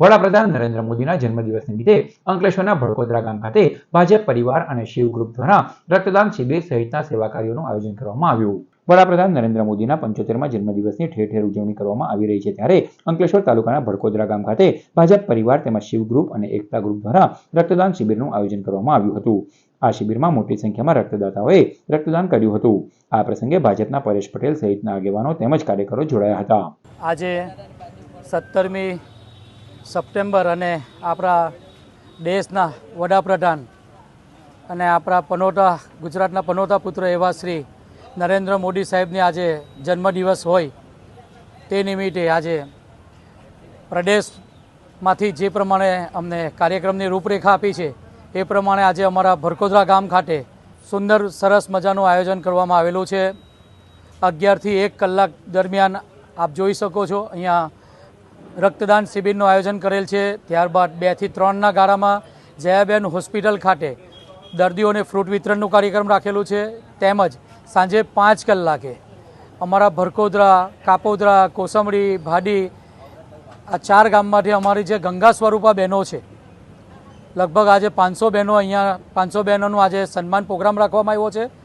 વડાપ્રધાન નરેન્દ્ર મોદીના જન્મદિવસ નિમિત્તે અંકલેશ્વરના ભડકોદરા ગામ ખાતે ભાજપ પરિવાર અને શિવ ગ્રુપ દ્વારા રક્તદાન શિબિર સહિતના સેવા કાર્યોનું આયોજન કરવામાં આવ્યું. વડાપ્રધાન નરેન્દ્ર મોદીના પંચોતેરમાં જન્મદિવસની ઠેર ઠેર ઉજવણી કરવામાં આવી રહી છે ત્યારે અંકલેશ્વર તાલુકાના ભડકોદરા ગામ ખાતે ભાજપ પરિવાર તેમજ શિવ ગ્રુપ અને એકતા ગ્રુપ દ્વારા રક્તદાન શિબિરનું આયોજન કરવામાં આવ્યું હતું. આ શિબિરમાં મોટી સંખ્યામાં રક્તદાતાઓએ રક્તદાન કર્યું હતું. આ પ્રસંગે ભાજપના પરેશ પટેલ સહિતના આગેવાનો તેમજ કાર્યકરો જોડાયા હતા. આજે સત્તરમી સપ્ટેમ્બર અને આપણા દેશના વડાપ્રધાન અને આપણા પનોતા, ગુજરાતના પનોતા પુત્ર એવા શ્રી નરેન્દ્ર મોદી સાહેબની આજે જન્મદિવસ હોય તે નિમિત્તે આજે પ્રદેશમાંથી જે પ્રમાણે અમને કાર્યક્રમની રૂપરેખા આપી છે, એ પ્રમાણે આજે અમારા ભરકોદરા ગામ ખાતે સુંદર, સરસ મજાનું આયોજન કરવામાં આવેલું છે. અગિયારથી એક કલાક દરમિયાન આપ જોઈ શકો છો, અહીંયા રક્તદાન શિબિરનું આયોજન કરેલ છે. ત્યારબાદ બેથી ત્રણના ગાળામાં જયાબેન હોસ્પિટલ ખાતે દર્દીઓને ફ્રૂટ વિતરણનું કાર્યક્રમ રાખેલું છે. તેમજ સાંજે પાંચ કલાકે અમારા ભરકોદરા, કાપોદરા કોસંબડી ભાડી આ ચાર ગામમાંથી અમારી જે ગંગા સ્વરૂપા બહેનો છે, લગભગ આજે પાંચસો બહેનો અહીંયા, પાંચસો બહેનોનું આજે સન્માન પ્રોગ્રામ રાખવામાં આવ્યો છે.